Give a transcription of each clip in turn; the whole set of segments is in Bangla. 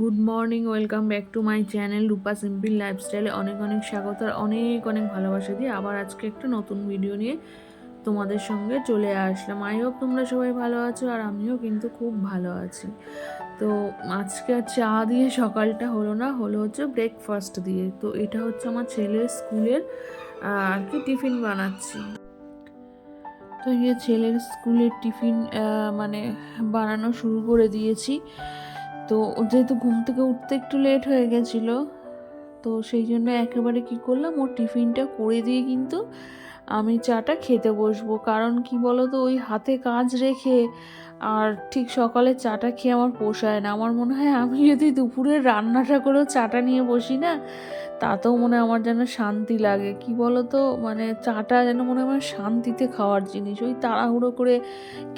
Good morning welcome back to my channel Rupa simple লাইফস্টাইলে অনেক অনেক স্বাগত আর অনেক অনেক ভালোবাসা দিয়ে আবার আজকে একটা নতুন ভিডিও নিয়ে তোমাদের সঙ্গে চলে আসলাম। আই হোপ তোমরা সবাই ভালো আছো আর আমিও কিন্তু খুব ভালো আছি। তো আজকে আর চা দিয়ে সকালটা হলো না, হলো হচ্ছে ব্রেকফাস্ট দিয়ে। তো এটা হচ্ছে আমার ছেলের স্কুলের আর কি টিফিন বানাচ্ছি। তো এই ছেলের স্কুলের টিফিন মানে বানানো শুরু করে দিয়েছি। তো ও যেহেতু ঘুম থেকে উঠতে একটু লেট হয়ে গেছিল, তো সেই জন্য একেবারে কি করলাম, ওর টিফিনটা করে দিয়ে কিন্তু আমি চাটা খেতে বসবো। কারণ কি বলো তো ওই হাতে কাজ রেখে আর ঠিক সকালে চাটা খেয়ে আমার পোষায় না। আমার মনে হয় আমি যদি দুপুরের রান্নাটা করেও চাটা নিয়ে বসি না, তাতেও মনে হয় আমার যেন শান্তি লাগে। কি বলো তো মানে চাটা যেন মনে হয় শান্তিতে খাওয়ার জিনিস। ওই তাড়াহুড়ো করে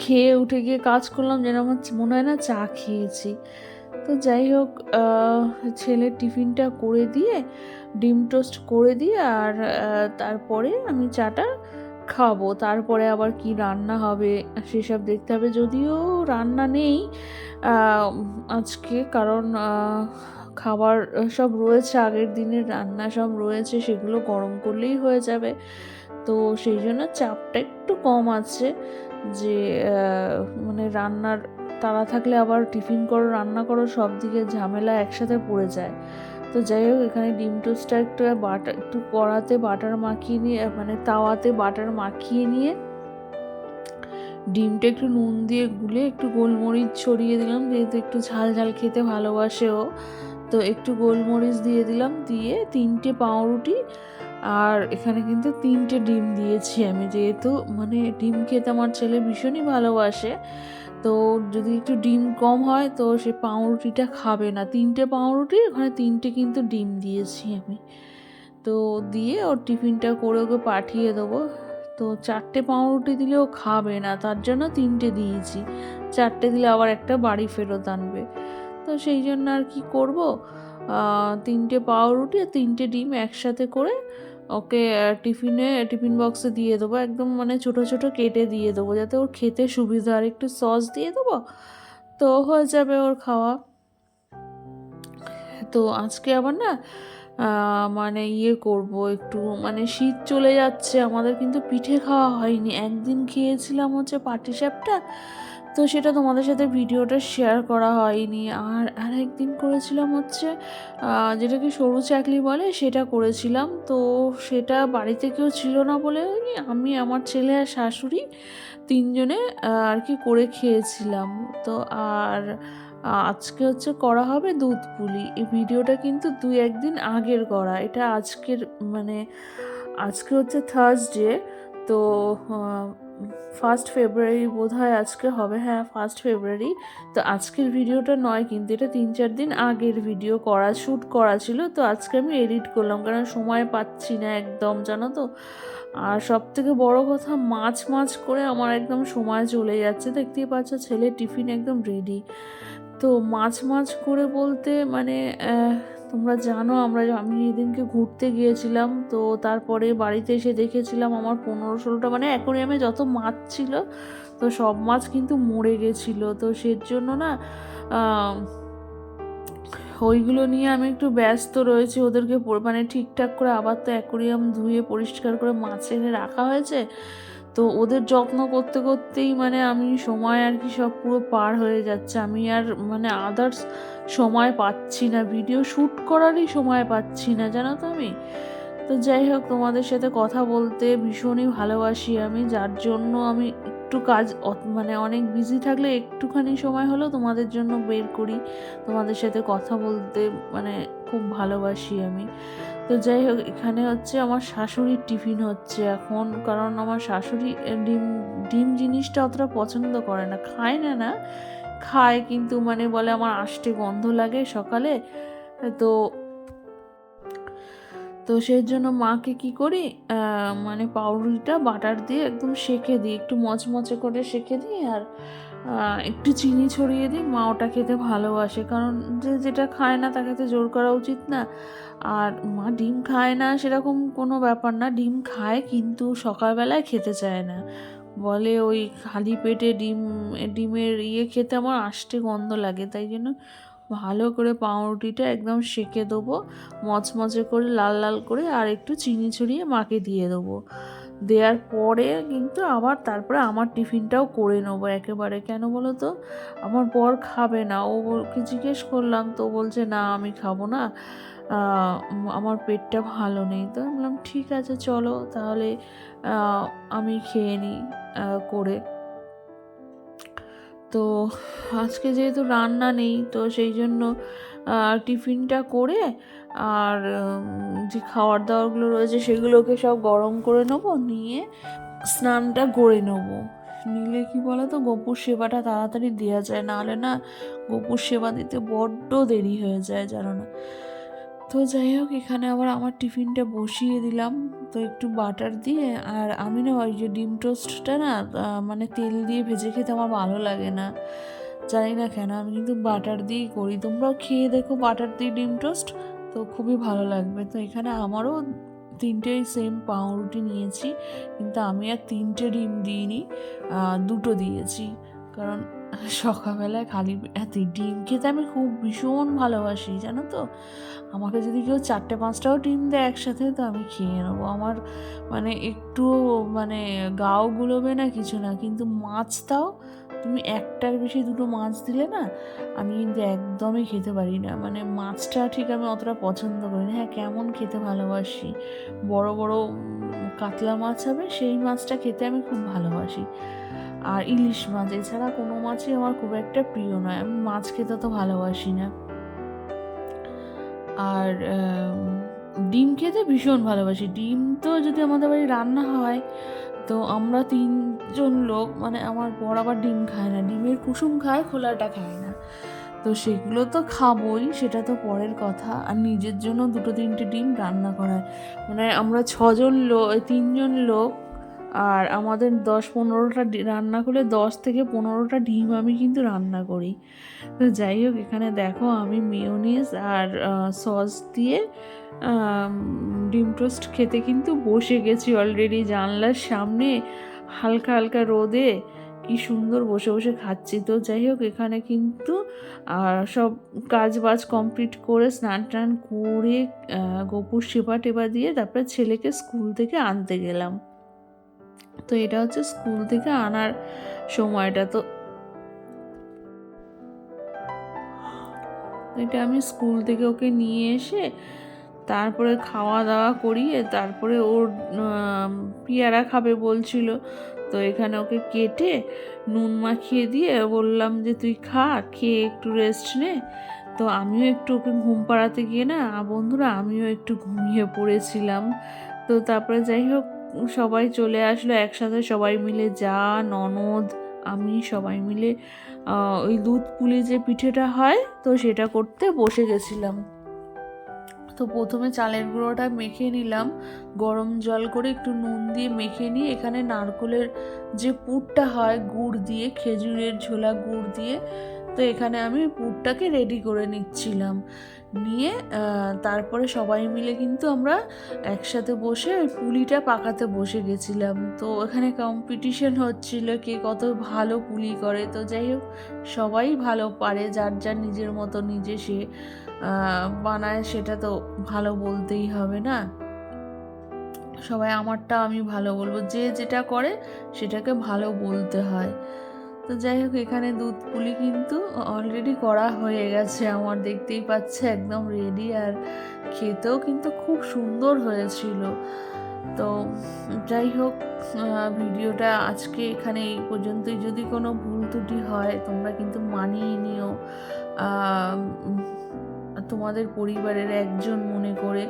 খেয়ে উঠে গিয়ে কাজ করলাম, যেন আমার মনে হয় না চা খেয়েছি। তো যাই হোক ছেলের টিফিনটা করে দিয়ে, ডিম টোস্ট করে দিয়ে আর তারপরে আমি চাটা খাব। তারপরে আবার কি রান্না হবে সেসব দেখতে হবে। যদিও রান্না নেই আজকে কারণ খাবার সব রয়েছে, আগের দিনের রান্না সব রয়েছে, সেগুলো গরম করলেই হয়ে যাবে। তো সেই জন্য চাপটা একটু কম আছে যে মানে রান্নার তাড়া থাকলে আবার টিফিন করো, রান্না করো, সব দিকে ঝামেলা একসাথে পড়ে যায়। তো যাই হোক, এখানে ডিম টোস্টটা একটু বাটার একটু কড়াতে বাটার মাখিয়ে নিয়ে মানে তাওয়াতে বাটার মাখিয়ে নিয়ে ডিমটা একটু নুন দিয়ে গুলে একটু গোলমরিচ ছড়িয়ে দিলাম, যেহেতু একটু ঝাল ঝাল খেতে ভালোবাসে ও। তো একটু গোলমরিচ দিয়ে দিলাম, দিয়ে তিনটে পাউরুটি আর এখানে কিন্তু তিনটে ডিম দিয়েছি আমি, যেহেতু মানে ডিম খেতে আমার ছেলে ভীষণই ভালোবাসে। তো যদি একটু ডিম কম হয়, তো সে পাউরুটিটা খাবে না। তিনটে পাউরুটি, ওখানে তিনটে কিন্তু ডিম দিয়েছি আমি। তো দিয়ে ওর টিফিনটা করে ওকে পাঠিয়ে দেবো। তো চারটে পাউরুটি দিলেও খাবে না, তার জন্য তিনটে দিয়েছি। চারটে দিলে আবার একটা বাড়ি ফেরত আনবে। তো সেই জন্য আর কি করব? তিনটে পাউরুটি আর তিনটে ডিম একসাথে করে ওকে টিফিনে, টিফিন বক্সে দিয়ে দেবো। একদম মানে ছোটো ছোটো কেটে দিয়ে দেবো, যাতে ওর খেতে সুবিধা। আর একটু সস দিয়ে দেবো, তো হয়ে যাবে ওর খাওয়া। তো আজকে আবার না মানে ইয়ে করব, একটু মানে শীত চলে যাচ্ছে, আমাদের কিন্তু পিঠে খাওয়া হয়নি। একদিন খেয়েছিলাম হচ্ছে পাটিসাপটা তো সেটা তোমাদের সাথে ভিডিওটা শেয়ার করা হয়নি। আর আর একদিন করেছিলাম হচ্ছে যেটাকে সরু চাকলি বলে, সেটা করেছিলাম। তো সেটা বাড়িতে কেউ ছিল না বলে আমি, আমার ছেলে আর শাশুড়ি তিনজনে আর কি করে খেয়েছিলাম। তো আর আজকে হচ্ছে করা হবে দুধ পুলি। এই ভিডিওটা কিন্তু দুই একদিন আগের করা। এটা আজকের মানে আজকে হচ্ছে থার্সডে তো ফার্স্ট ফেব্রুয়ারি বোধ হয় আজকে হবে। হ্যাঁ ফার্স্ট ফেব্রুয়ারি তো আজকের ভিডিওটা নয়, কিন্তু এটা তিন চার দিন আগের ভিডিও করা শ্যুট করা ছিল। তো আজকে আমি এডিট করলাম, কারণ সময় পাচ্ছি না একদম, জানো তো? আর সব থেকে বড় কথা, মাছ মাছ করে আমার একদম সময় চলে যাচ্ছে। দেখতেই পাচ্ছ ছেলে টিফিন একদম রেডি তো মাছ মাছ করে বলতে মানে তোমরা জানো আমরা আমি এদিনকে ঘুরতে গিয়েছিলাম, তো তারপরে বাড়িতে এসে দেখেছিলাম আমার পনেরো ষোলোটা মানে অ্যাকোরিয়ামে যত মাছ ছিল, তো সব মাছ কিন্তু মরে গেছিল। তো সের জন্য না ওইগুলো নিয়ে আমি একটু ব্যস্ত রয়েছি। ওদেরকে মানে ঠিকঠাক করে আবার তো অ্যাকোরিয়াম ধুয়ে পরিষ্কার করে মাছ এনে রাখা হয়েছে। তো ওদের যত্ন করতে করতেই মানে আমি সময় আর কি সব পুরো পার হয়ে যাচ্ছে। আমি আর মানে আদার্স সময় পাচ্ছি না ভিডিও শ্যুট করারই সময় পাচ্ছি না, জানো তো আমি? তো যাই হোক, তোমাদের সাথে কথা বলতে ভীষণই ভালোবাসি আমি, যার জন্য আমি একটু কাজ মানে অনেক বিজি থাকলে একটুখানি সময় হলেও তোমাদের জন্য বের করি। তোমাদের সাথে কথা বলতে মানে খুব ভালোবাসি আমি। তো যাই হোক, এখানে হচ্ছে আমার শাশুড়ির টিফিন হচ্ছে এখন। কারণ আমার শাশুড়ি ডিম ডিম জিনিসটা অতটা পছন্দ করে না। খায় না না, খায় কিন্তু মানে বলে আমার আষ্টে গন্ধ লাগে সকালে। তো তো সেই জন্য মাকে কি করি মানে পাউরুটিটা বাটার দিয়ে একদম সেঁকে দিই। একটু মচমচে করে সেঁকে দিই আর একটু চিনি ছড়িয়ে দিই, মা ওটা খেতে ভালোবাসে। কারণ যে যেটা খায় না তাকে তো জোর করা উচিত না। আর মা ডিম খায় না সেরকম কোনো ব্যাপার না। ডিম খায় কিন্তু সকালবেলায় খেতে চায় না। বলে ওই খালি পেটে ডিম, ডিমের ইয়ে খেতে আমার আষ্টে গন্ধ লাগে। তাই জন্য ভালো করে পাউরুটিটা একদম সেকে দেবো, মচমচে করে, লাল লাল করে, আর একটু চিনি ছড়িয়ে মাকে দিয়ে দেবো। দেওয়ার পরে কিন্তু আবার তারপরে আমার টিফিনটাও করে নেব একেবারে। কেন বলো তো? আমার বর খাবে না। ও ওকে জিজ্ঞেস করলাম, তো বলছে, না, আমি খাব না। আমার পেটটা ভালো নেই। তো বললাম, ঠিক আছে, চলো তাহলে আমি খেয়ে নিই। করে। তো আজকে যেহেতু রান্না নেই, তো সেই জন্য টিফিনটা করে আর যে খাওয়ার দাওয়ারগুলো রয়েছে সেগুলোকে সব গরম করে নেব, নিয়ে স্নানটা করে নেব। নিলে কি বলো তো গোপুর সেবাটা তাড়াতাড়ি দেওয়া যায়, নাহলে না গোপুর সেবা দিতে বড্ড দেরি হয়ে যায়, জানো না। তো যাই হোক, এখানে আবার আমার টিফিনটা বসিয়ে দিলাম। তো একটু বাটার দিয়ে, আর আমি না ওই যে ডিম টোস্টটা না মানে তেল দিয়ে ভেজে খেতে আমার ভালো লাগে না। জানি না কেন, আমি কিন্তু বাটার দিয়েই করি। তোমরাও খেয়ে দেখো বাটার দিয়ে ডিম টোস্ট, তো খুবই ভালো লাগবে। তো এখানে আমারও তিনটে সেম পাউরুটি নিয়েছি, কিন্তু আমি আর তিনটে ডিম দিইনি দুটো দিয়েছি। কারণ সকালবেলায় খালি ডিম খেতে আমি খুব ভীষণ ভালোবাসি, জানো তো? আমাকে যদি কেউ চারটে, পাঁচটাও ডিম দেয় একসাথে, তো আমি খেয়ে নেব। আমার মানে একটু মানে গাও গুলোবে না কিছু না, কিন্তু মাছ তাও তুমি একটার বেশি দুটো মাছ দিলে না, আমি কিন্তু একদমই খেতে পারি না। মানে মাছটা ঠিক আমি অতটা পছন্দ করি না। হ্যাঁ কেমন খেতে ভালোবাসি? বড় বড় কাতলা মাছ হবে, সেই মাছটা খেতে আমি খুব ভালোবাসি। আর ইলিশ মাছ, এছাড়া কোনো মাছই আমার খুব একটা প্রিয় নয়। আমি মাছ খেতে তো ভালোবাসি না। আর ডিম খেতে ভীষণ ভালোবাসি। ডিম তো যদি আমাদের বাড়ি রান্না হয় তো আমরা তিনজন লোক মানে আমার বর আবার ডিম খায় না, ডিমের কুসুম খায়, খোলাটা খায় না। তো সেগুলো তো খাবই, সেটা তো পরের কথা। আর নিজের জন্য দুটো তিনটে ডিম রান্না করায়। মানে আমরা ছজন লোক তিনজন লোক আর আমাদের দশ পনেরোটা রান্না করলে দশ থেকে পনেরোটা ডিম আমি কিন্তু রান্না করি। তো যাই হোক, এখানে দেখো আমি মেয়োনিজ আর সস দিয়ে ডিম টোস্ট খেতে কিন্তু বসে গেছি অলরেডি জানলার সামনে হালকা হালকা রোদে কি সুন্দর বসে বসে খাচ্ছি। তো যাই হোক, এখানে কিন্তু আর সব কাজ বাজ কমপ্লিট করে স্নান টান করে গোপুর সেবা টেবা দিয়ে তারপরে ছেলেকে স্কুল থেকে আনতে গেলাম। তো এটা হচ্ছে স্কুল থেকে আনার সময়টা, তো এটা আমি স্কুল থেকে ওকে নিয়ে এসে তারপরে খাওয়া দাওয়া করিয়ে তারপরে ওর পেয়ারা খাবে বলছিল। তো এখানে ওকে কেটে নুন মাখিয়ে দিয়ে বললাম যে, তুই খা, খেয়ে একটু রেস্ট নে। তো আমিও একটু ওকে ঘুম পাড়াতে গিয়ে না বন্ধুরা, আমিও একটু ঘুমিয়ে পড়েছিলাম। তো তারপরে যাই হোক সবাই চলে আসলো, একসাথে সবাই মিলে যা, ননদ, আমি সবাই মিলে ওই দুধ পুলি যে পিঠেটা হয়, তো সেটা করতে বসে গেছিলাম। তো প্রথমে চালের গুঁড়োটা মেখে নিলাম, গরম জল করে একটু নুন দিয়ে মেখে নিয়ে এখানে নারকোলের যে পুরটা হয়, গুড় দিয়ে, খেজুরের ঝোলা গুড় দিয়ে তো এখানে আমি পুরটাকে রেডি করে নিচ্ছিলাম। নিয়ে তারপরে সবাই মিলে কিন্তু আমরা একসাথে বসে পুলিটা পাকাতে বসে গেছিলাম। তো এখানে কম্পিটিশন হচ্ছিল কে কত ভালো পুলি করে। তো যাই হোক, সবাই ভালো পারে, যার যার নিজের মতো নিজে সে বানায় সেটা তো ভালো বলতেই হবে না? সবাই আমারটা আমি ভালো বলব। যে যেটা করে সেটাকে ভালো বলতে হয়। তো যাই হোক, এখানে দুধ পুলি কিন্তু অলরেডি করা হয়ে গেছে আমার, দেখতেই পাচ্ছে, একদম রেডি আর খেতেও কিন্তু খুব সুন্দর হয়েছিল। তো যাই হোক ভিডিওটা আজকে এখানে এই পর্যন্তই। যদি কোনো ভুল ত্রুটি হয়, তোমরা কিন্তু মানিয়ে নিও। তোমাদের পরিবারের একজন মনে করে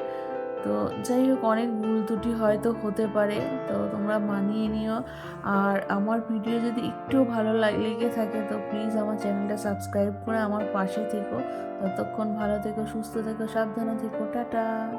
তো যাই হোক, অনেক ভুল ত্রুটি হয়তো হতে পারে। তো তোমরা মানিয়ে নিও। আর আমার ভিডিও যদি একটু ভালো লাগ- থাকে, তো প্লিজ আমার চ্যানেলটা সাবস্ক্রাইব করে আমার পাশে থেকো। ততক্ষণ ভালো থেকো, সুস্থ থেকো, সাবধানে থেকো। টাটা!